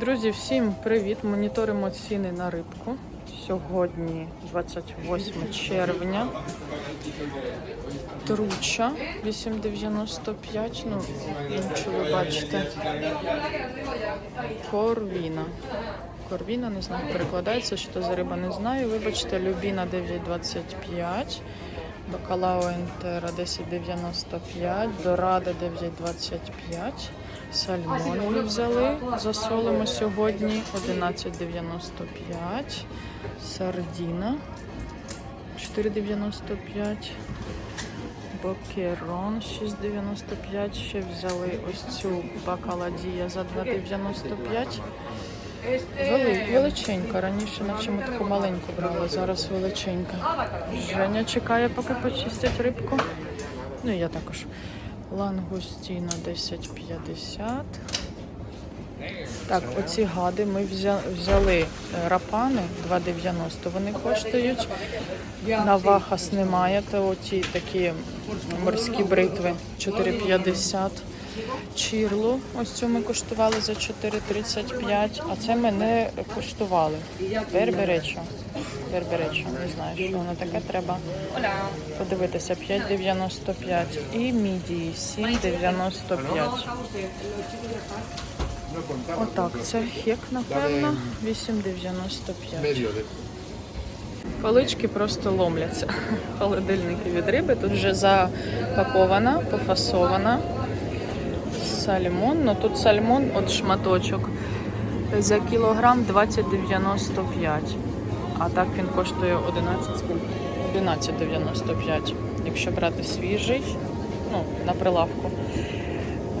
Друзі, всім привіт! Моніторимо ціни на рибку. Сьогодні 28 червня. Труча 8,95. Ну, іншу ви бачите. Корвіна. Корвіна, не знаю, перекладається, що це за риба, не знаю. Вибачте, Любіна 9,25. Бакалао Інтера 10,95, Дорада 9,25, Сальмон ми взяли, засолимо сьогодні 11,95, Сардіна 4,95, Бокерон 6,95, ще взяли ось цю бакаладія за 2,95. Вели, величенька. Раніше наче ми таку маленьку брали, зараз величенька. Женя чекає, поки почистять рибку. Ну і я також. Лангустіна 10,50. Так, оці гади ми взяли е, рапани 2,90. Вони коштують. Навахас немає, то оті такі морські бритви 4,50. Чірлу, ось цю ми коштували за 4,35, а це ми не коштували. Берберечо. Берберечо, не знаю, що воно таке, треба подивитися. 5,95 і мідії 7,95. Отак, це хек, напевно, 8,95. Полички просто ломляться. Холодильники від риби. Тут вже запакована, пофасована. Сальмон. Ну тут сальмон от шматочок. За кілограм 20,95. А так він коштує 11 11,95. Якщо брати свіжий, ну, на прилавку.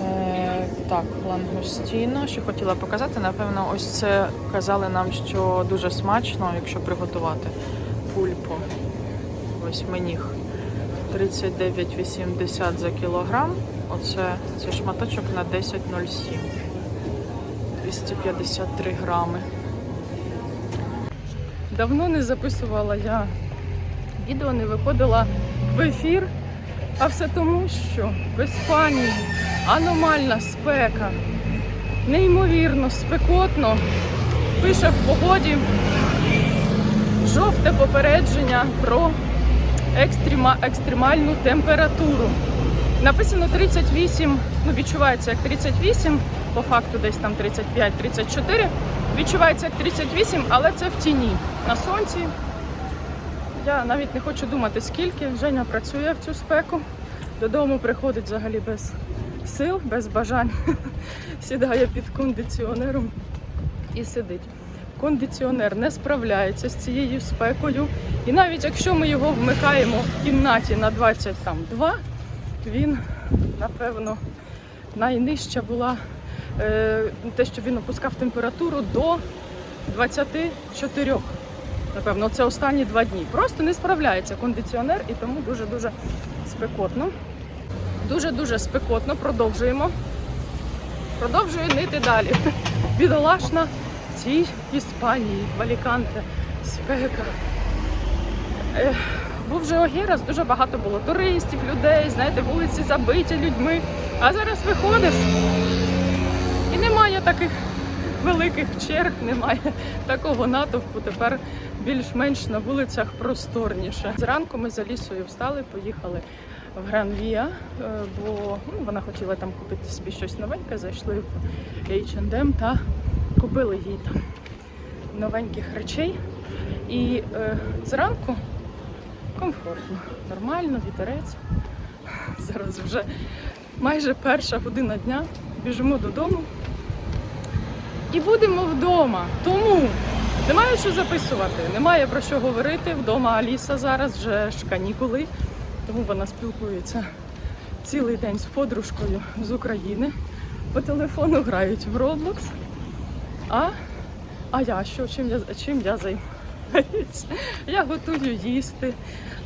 Е, так, лангустіно. Ще хотіла показати. Напевно, ось це казали нам, що дуже смачно, якщо приготувати пульпу. Восьминіг. 39,80 за кілограм. Оце це шматочок на 10,07. 253 грами. Давно не записувала я відео, не виходила в ефір. А все тому, що в Іспанії аномальна спека, неймовірно спекотно. Пише в погоді жовте попередження про екстрема, екстремальну температуру. Написано 38, ну відчувається як 38, по факту десь там 35-34. Відчувається як 38, але це в тіні. На сонці. Я навіть не хочу думати, скільки. Женя працює в цю спеку. Додому приходить взагалі без сил, без бажань. Сідає під кондиціонером і сидить. Кондиціонер не справляється з цією спекою. І навіть якщо ми його вмикаємо в кімнаті на 22, він, напевно, найнижча була е, те, що він опускав температуру до 24. Напевно, це останні два дні. Просто не справляється кондиціонер і тому дуже-дуже спекотно. Дуже-дуже спекотно. Продовжуємо. Продовжую нити далі. Бідолашна в цій Іспанії, в Аліканте, спека. Був же Огірас, дуже багато було туристів, людей, знаєте, вулиці забиті людьми. А зараз виходиш і немає таких великих черг, немає такого натовпу. Тепер більш-менш на вулицях просторніше. Зранку ми за лісою встали, поїхали в Гран-Віа, е, бо ну, вона хотіла там купити собі щось новеньке. Зайшли в H&M та купили їй там новеньких речей. І е, зранку комфортно, нормально, вітерець. Зараз вже майже перша година дня. Біжимо додому і будемо вдома. Тому немає що записувати, немає про що говорити. Вдома Аліса зараз вже ж канікули, тому вона спілкується цілий день з подружкою з України. По телефону грають в Roblox. А, а я що? Чим я, чим я займаюся? Я готую їсти,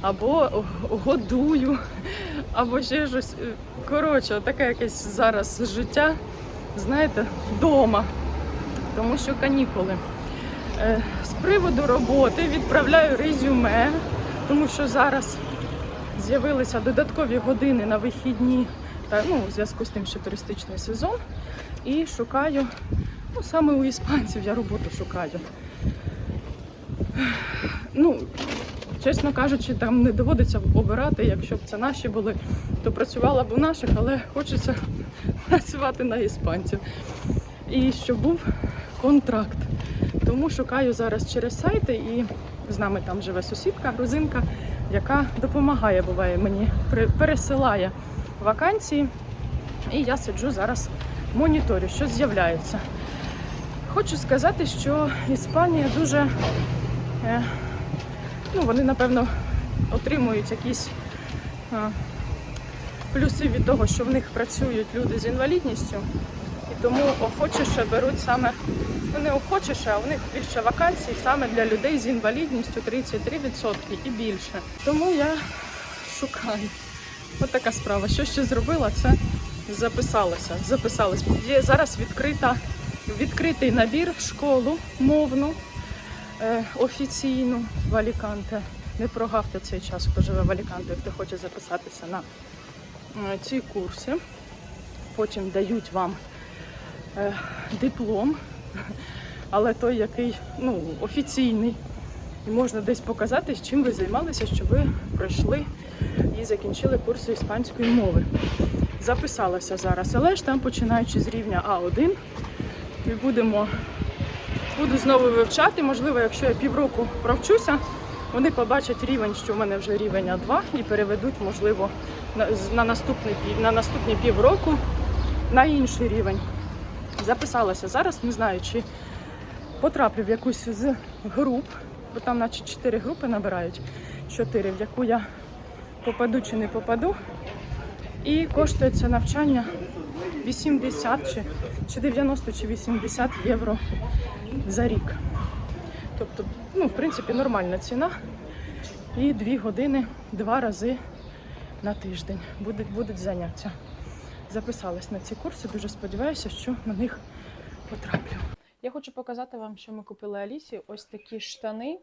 або годую, або ще щось. Коротше, таке якесь зараз життя, знаєте, вдома тому що канікули. Е, З приводу роботи відправляю резюме, тому що зараз з'явилися додаткові години на вихідні, та, ну, у зв'язку з тим, що туристичний сезон. І шукаю Ну, саме у іспанців я роботу шукаю. Ну, чесно кажучи, там не доводиться обирати. Якщо б це наші були, то працювала б у наших, але хочеться працювати на іспанців. І щоб був контракт. Тому шукаю зараз через сайти і з нами там живе сусідка, грузинка, яка допомагає, буває мені, пересилає вакансії. І я сиджу зараз моніторю, що з'являється. Хочу сказати, що Іспанія дуже, ну вони напевно отримують якісь е, плюси від того, що в них працюють люди з інвалідністю, і тому охочіше беруть саме, ну не охочіше, а в них більше вакансій саме для людей з інвалідністю 33% і більше. Тому я шукаю. От така справа. Що ще зробила, це записалася. Записалась. Є зараз відкрита, відкритий набір в школу мовну е, офіційну в Аліканте. Не прогавте цей час, хто живе в Аліканте, хто хоче записатися на е, ці курси. Потім дають вам е, диплом, але той, який ну, офіційний. І можна десь показати, з чим ви займалися, що ви пройшли і закінчили курси іспанської мови. Записалася зараз, але ж там починаючи з рівня А1, і будемо буду знову вивчати. Можливо, якщо я півроку провчуся, вони побачать рівень, що в мене вже рівень А2, і переведуть, можливо, на, на, наступний, на наступні півроку на інший рівень. Записалася зараз, не знаю, чи потраплю в якусь з груп, бо там наче 4 групи набирають, 4, в яку я попаду чи не попаду. І коштує це навчання 80 чи, чи 90 чи 80 євро за рік. Тобто, ну, в принципі, нормальна ціна. І дві години два рази на тиждень будуть, будуть заняття. Записалась на ці курси, дуже сподіваюся, що на них потраплю. Я хочу показати вам, що ми купили Алісі. Ось такі штани.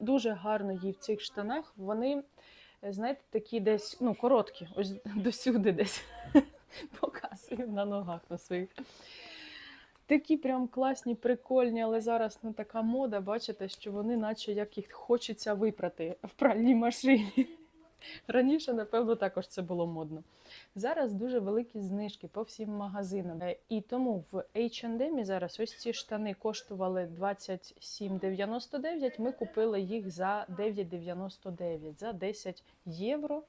Дуже гарно їй в цих штанах. Вони, знаєте, такі десь ну, короткі, ось досюди десь показую на ногах на своїх. Такі прям класні, прикольні, але зараз не така мода. Бачите, що вони, наче як їх хочеться випрати в пральній машині. Раніше, напевно, також це було модно. Зараз дуже великі знижки по всім магазинам. Е, І тому в H&M зараз ось ці штани коштували 27,99. Ми купили їх за 9,99, за 10 євро.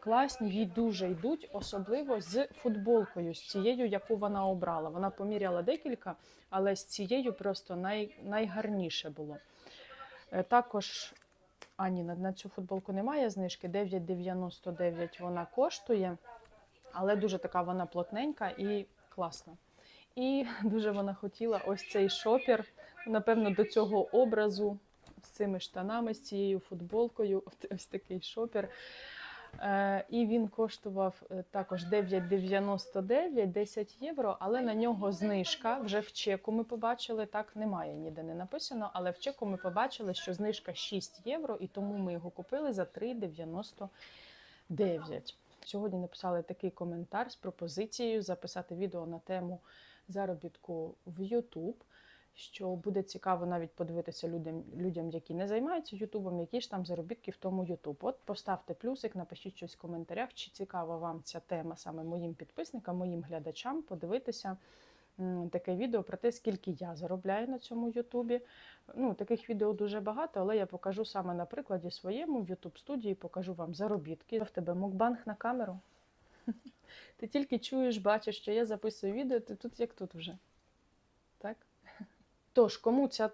Класні, їй дуже йдуть, особливо з футболкою, з цією, яку вона обрала. Вона поміряла декілька, але з цією просто най, найгарніше було. Е, Також а, ні, на, цю футболку немає знижки. 9,99 вона коштує, але дуже така вона плотненька і класна. І дуже вона хотіла ось цей шопер, напевно, до цього образу з цими штанами, з цією футболкою. Ось такий шопер. Е, І він коштував е, також 9,99, 10 євро, але на нього знижка. Вже в чеку ми побачили, так немає ніде не написано, але в чеку ми побачили, що знижка 6 євро, і тому ми його купили за 3,99. Сьогодні написали такий коментар з пропозицією записати відео на тему заробітку в YouTube. Що буде цікаво навіть подивитися людям, людям, які не займаються Ютубом, які ж там заробітки в тому Ютуб. От поставте плюсик, напишіть щось в коментарях, чи цікава вам ця тема саме моїм підписникам, моїм глядачам, подивитися таке відео про те, скільки я заробляю на цьому Ютубі. Ну, таких відео дуже багато, але я покажу саме на прикладі своєму в Ютуб студії, покажу вам заробітки. В тебе мукбанг на камеру. Ти тільки чуєш, бачиш, що я записую відео, ти тут як тут вже. Так? Тож, кому ця,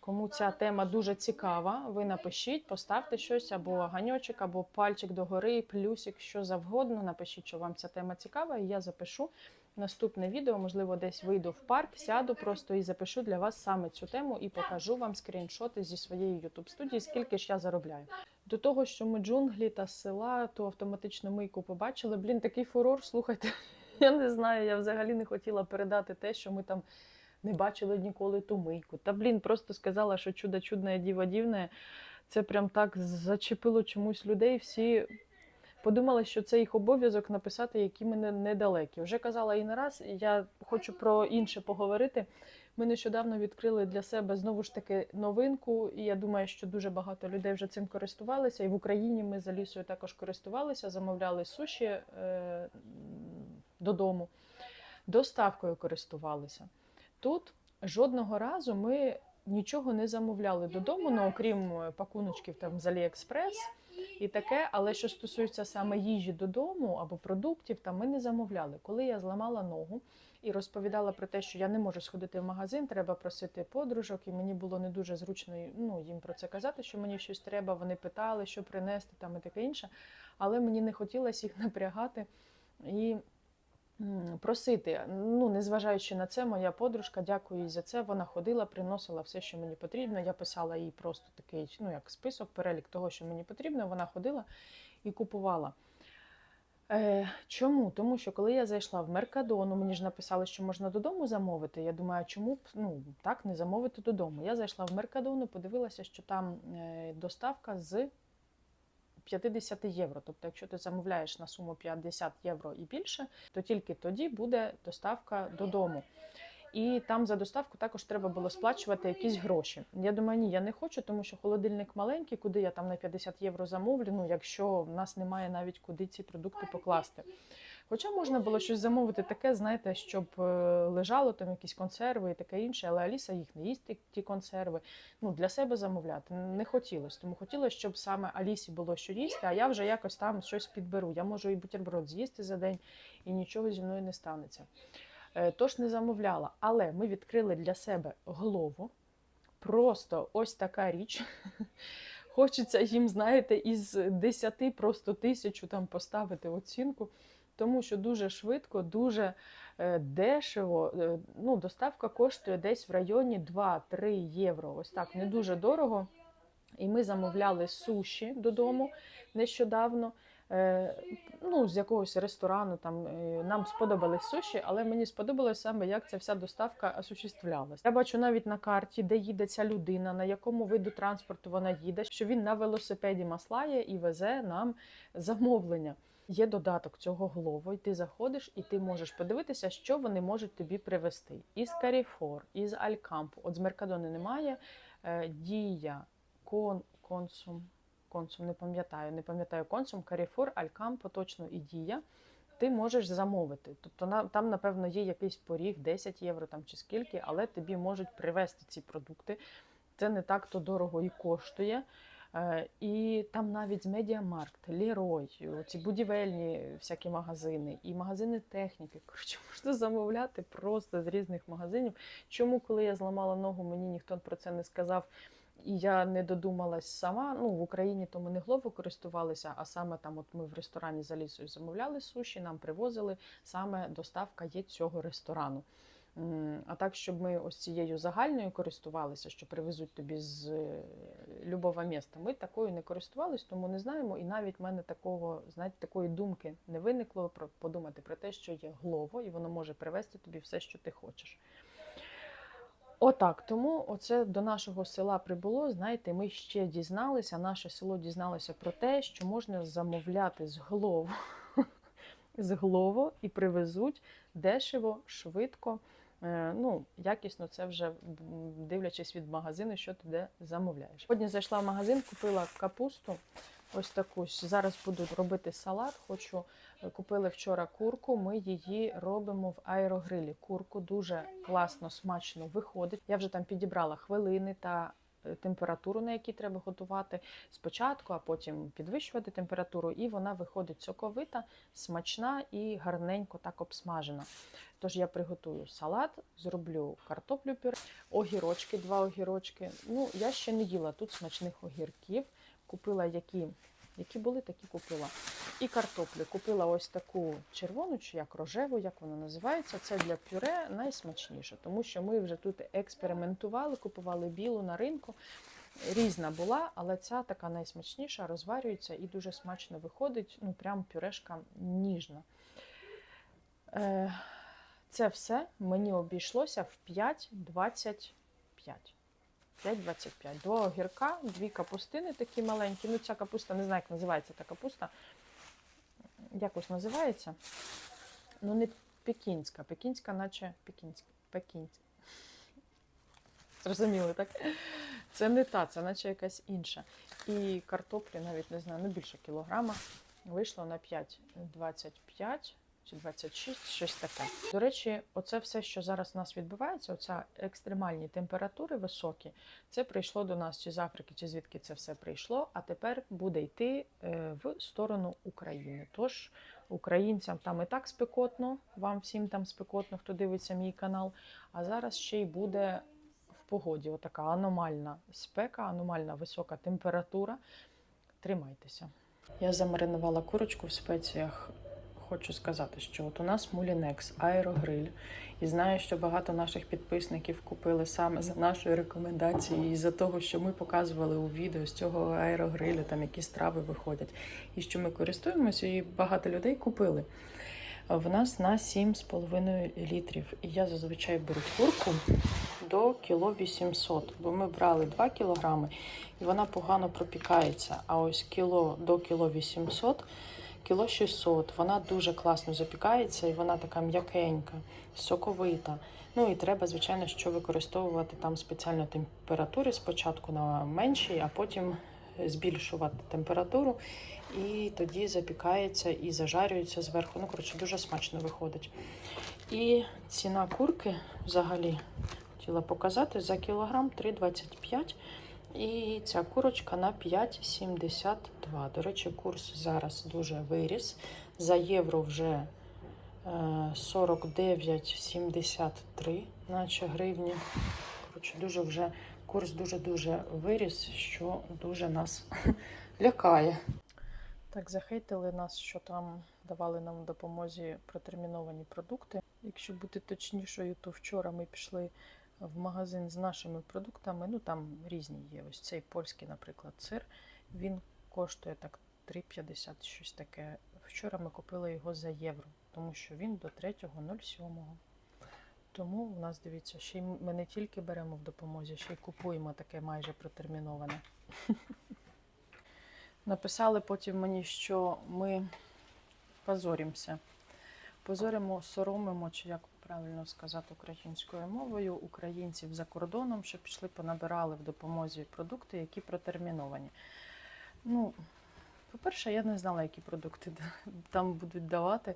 кому ця тема дуже цікава, ви напишіть, поставте щось або ганьочок, або пальчик догори, плюсик, що завгодно. Напишіть, що вам ця тема цікава, і я запишу наступне відео. Можливо, десь вийду в парк, сяду просто і запишу для вас саме цю тему і покажу вам скріншоти зі своєї youtube студії, скільки ж я заробляю. До того, що ми джунглі та села, ту автоматичну мийку побачили. Блін, такий фурор, слухайте. Я не знаю, я взагалі не хотіла передати те, що ми там не бачили ніколи ту мийку. Та блін, просто сказала, що чудо чудне діва дівне. Це прям так зачепило чомусь людей. Всі подумала, що це їх обов'язок написати, які ми недалекі. Вже казала і не раз. Я хочу про інше поговорити. Ми нещодавно відкрили для себе знову ж таки новинку, і я думаю, що дуже багато людей вже цим користувалися. І в Україні ми за лісою також користувалися, замовляли суші е, додому, доставкою користувалися. Тут жодного разу ми нічого не замовляли додому, ну окрім е, пакуночків там з Аліекспрес і таке. Але що стосується саме їжі додому або продуктів, там ми не замовляли. Коли я зламала ногу і розповідала про те, що я не можу сходити в магазин, треба просити подружок, і мені було не дуже зручно ну, їм про це казати, що мені щось треба. Вони питали, що принести там і таке інше. Але мені не хотілося їх напрягати і просити. Ну, незважаючи на це, моя подружка, дякую їй за це. Вона ходила, приносила все, що мені потрібно. Я писала їй просто такий, ну як список, перелік того, що мені потрібно. Вона ходила і купувала. Е, чому? Тому що коли я зайшла в Меркадону, мені ж написали, що можна додому замовити. Я думаю, чому б ну, так не замовити додому? Я зайшла в Меркадону, подивилася, що там е, доставка з 50 євро. Тобто, якщо ти замовляєш на суму 50 євро і більше, то тільки тоді буде доставка додому. І там за доставку також треба було сплачувати якісь гроші. Я думаю, ні, я не хочу, тому що холодильник маленький, куди я там на 50 євро замовлю, ну якщо в нас немає навіть куди ці продукти покласти. Хоча можна було щось замовити таке, знаєте, щоб е, лежало там якісь консерви і таке інше, але Аліса їх не їсть, ті- ті консерви. Ну, для себе замовляти не хотілося. Тому хотілося, щоб саме Алісі було що їсти, а я вже якось там щось підберу. Я можу і бутерброд з'їсти за день, і нічого зі мною не станеться. Е, Тож не замовляла. Але ми відкрили для себе голову. Просто ось така річ. Хочеться їм, знаєте, із 10 просто тисячу там поставити оцінку, тому що дуже швидко, дуже е, дешево. Е, Ну, доставка коштує десь в районі 2-3 євро. Ось так, не дуже дорого. І ми замовляли суші додому нещодавно. Е, ну, з якогось ресторану там е, нам сподобались суші, але мені сподобалось саме, як ця вся доставка осуществлялась. Я бачу навіть на карті, де їде ця людина, на якому виду транспорту вона їде, що він на велосипеді маслає і везе нам замовлення. Є додаток цього голову, і ти заходиш, і ти можеш подивитися, що вони можуть тобі привезти. Із Carrefour, із Алькампу. От з Меркадони немає. Е, Дія, кон, консум. Консум, не пам'ятаю, не пам'ятаю консум, Carrefour, Алькампо, точно і Дія. Ти можеш замовити. Тобто там, напевно, є якийсь поріг, 10 євро там чи скільки, але тобі можуть привезти ці продукти. Це не так то дорого і коштує. Е, І там навіть Медіамаркт, Лерой, ці будівельні всякі магазини і магазини техніки. Коротше, можна замовляти просто з різних магазинів. Чому, коли я зламала ногу, мені ніхто про це не сказав, і я не додумалась сама. Ну, в Україні то ми не глобу користувалися, а саме там, от ми в ресторані за лісою замовляли суші, нам привозили саме доставка є цього ресторану. А так, щоб ми ось цією загальною користувалися, що привезуть тобі з е, любого міста, ми такою не користувалися, тому не знаємо. І навіть в мене такого, знаєте, такої думки не виникло про подумати про те, що є глово, і воно може привезти тобі все, що ти хочеш. Отак, тому оце до нашого села прибуло. Знаєте, ми ще дізналися, наше село дізналося про те, що можна замовляти з голову, з голову і привезуть дешево, швидко. Е, Ну, якісно це вже дивлячись від магазину, що ти де замовляєш. Сьогодні зайшла в магазин, купила капусту. Ось таку. Зараз буду робити салат. Хочу купили вчора курку. Ми її робимо в аерогрилі. Курку дуже класно, смачно виходить. Я вже там підібрала хвилини та е, температуру, на якій треба готувати спочатку, а потім підвищувати температуру, і вона виходить соковита, смачна і гарненько так обсмажена. Тож я приготую салат, зроблю картоплю пюре, огірочки, два огірочки. Ну, я ще не їла тут смачних огірків. Купила які, які були, такі купила. І картоплю. Купила ось таку червону, чи як рожеву, як вона називається. Це для пюре найсмачніше, тому що ми вже тут експериментували, купували білу на ринку. Різна була, але ця така найсмачніша, розварюється і дуже смачно виходить. Ну, прям пюрешка ніжна. Е, Це все мені обійшлося в 5,25. 5,25. Два огірка, дві капустини такі маленькі. Ну, ця капуста, не знаю, як називається та капуста. якось називається. Ну, не пекінська. Пекінська, наче пекінська. Пекінська. Зрозуміли, так? Це не та, це наче якась інша. І картоплі навіть не знаю, ну більше кілограма. Вийшло на 5,25 чи 26, щось таке. До речі, оце все, що зараз у нас відбувається, оця екстремальні температури високі, це прийшло до нас чи з Африки, чи звідки це все прийшло, а тепер буде йти е, в сторону України. Тож українцям там і так спекотно, вам всім там спекотно, хто дивиться мій канал. А зараз ще й буде в погоді отака аномальна спека, аномальна висока температура. Тримайтеся. Я замаринувала курочку в спеціях. Хочу сказати, що от у нас Мулінекс аерогриль, і знаю, що багато наших підписників купили саме за нашою рекомендацією, і за того, що ми показували у відео з цього аерогрилю, там які страви виходять, і що ми користуємося, і багато людей купили. В нас на 7,5 літрів. І я зазвичай беру курку до кіло 800, бо ми брали 2 кілограми, і вона погано пропікається. А ось кіло до кіло 800 кіло 600. Вона дуже класно запікається і вона така м'якенька, соковита. Ну і треба, звичайно, що використовувати там спеціальні температури спочатку на меншій, а потім збільшувати температуру. І тоді запікається і зажарюється зверху. Ну, коротше, дуже смачно виходить. І ціна курки взагалі хотіла показати за кілограм 3,25. І ця курочка на 5,72. До речі, курс зараз дуже виріс. За євро вже е, 49,73, наче гривні. Коротше, дуже вже курс дуже-дуже виріс, що дуже нас лякає. Так, захейтили нас, що там давали нам допомозі протерміновані продукти. Якщо бути точнішою, то вчора ми пішли в магазин з нашими продуктами. Ну там різні є. Ось цей польський, наприклад, сир. Він коштує так 3,50, щось таке. Вчора ми купили його за євро, тому що він до 3.07. Тому у нас дивіться, ще й ми не тільки беремо в допомозі, ще й купуємо таке майже протерміноване. Написали потім мені, що ми позорімося. Позоримо, соромимо, чи як правильно сказати українською мовою, українців за кордоном, що пішли, понабирали в допомозі продукти, які протерміновані. Ну, по-перше, я не знала, які продукти там будуть давати.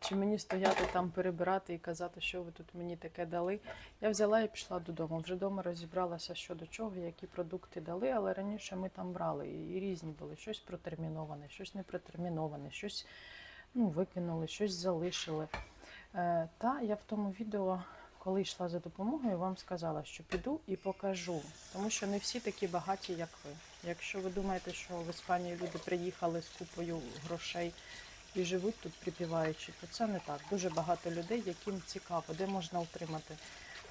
Чи мені стояти там перебирати і казати, що ви тут мені таке дали. Я взяла і пішла додому. Вже вдома розібралася що до чого, які продукти дали, але раніше ми там брали і різні були. Щось протерміноване, щось не протерміноване, щось ну, викинули, щось залишили. Е, Та я в тому відео, коли йшла за допомогою, вам сказала, що піду і покажу, тому що не всі такі багаті, як ви. Якщо ви думаєте, що в Іспанії люди приїхали з купою грошей і живуть тут припіваючи, то це не так. Дуже багато людей, яким цікаво, де можна отримати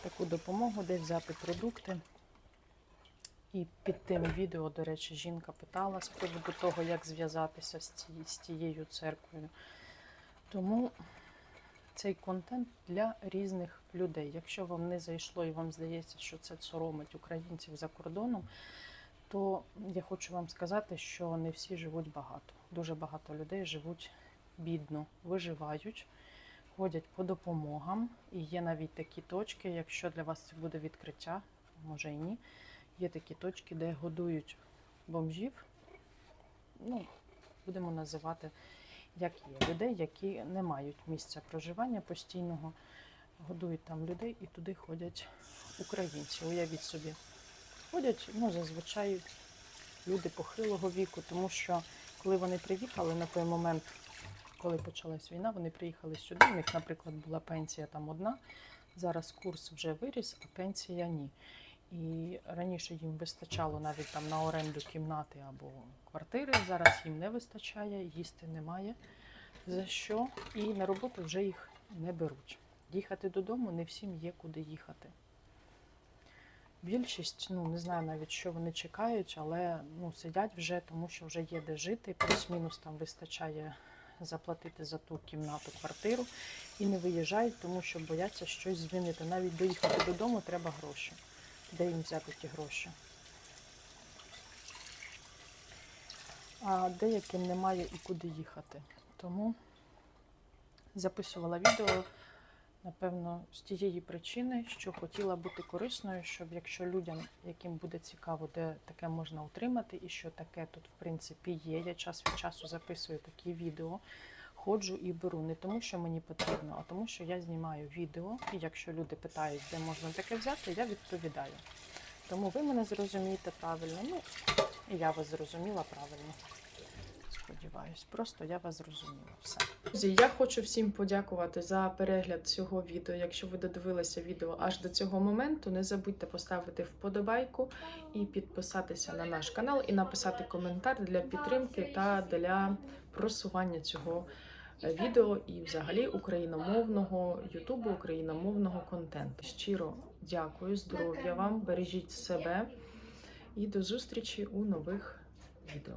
таку допомогу, де взяти продукти. І під тим відео, до речі, жінка питала з приводу того, як зв'язатися з, тією церквою. Тому цей контент для різних людей. Якщо вам не зайшло і вам здається, що це соромить українців за кордоном, то я хочу вам сказати, що не всі живуть багато. Дуже багато людей живуть бідно, виживають, ходять по допомогам. І є навіть такі точки, якщо для вас це буде відкриття, може і ні. Є такі точки, де годують бомжів. Ну, будемо називати як є, людей, які не мають місця проживання постійного, годують там людей і туди ходять українці. Уявіть собі, ходять ну, зазвичай люди похилого віку, тому що коли вони приїхали на той момент, коли почалась війна, вони приїхали сюди. У них, наприклад, була пенсія там одна. Зараз курс вже виріс, а пенсія ні. І раніше їм вистачало навіть там на оренду кімнати або квартири. Зараз їм не вистачає, їсти немає. За що? І на роботу вже їх не беруть. Їхати додому не всім є куди їхати. Більшість, ну не знаю навіть, що вони чекають, але ну, сидять вже, тому що вже є де жити, плюс-мінус там вистачає заплатити за ту кімнату квартиру і не виїжджають, тому що бояться щось звинити. Навіть доїхати додому треба гроші де їм взяти ті гроші. А деяким немає і куди їхати. Тому записувала відео, напевно, з тієї причини, що хотіла бути корисною, щоб якщо людям, яким буде цікаво, де таке можна отримати, і що таке тут, в принципі, є. Я час від часу записую такі відео. Ходжу і беру не тому, що мені потрібно, а тому, що я знімаю відео, і якщо люди питають, де можна таке взяти, я відповідаю. Тому ви мене зрозумієте правильно. Ну, і я вас зрозуміла правильно. Сподіваюсь, просто я вас зрозуміла. Все. Друзі, я хочу всім подякувати за перегляд цього відео. Якщо ви додивилися відео аж до цього моменту, не забудьте поставити вподобайку і підписатися на наш канал, і написати коментар для підтримки та для просування цього відео і взагалі україномовного ютубу, україномовного контенту. Щиро дякую, здоров'я вам, бережіть себе і до зустрічі у нових відео.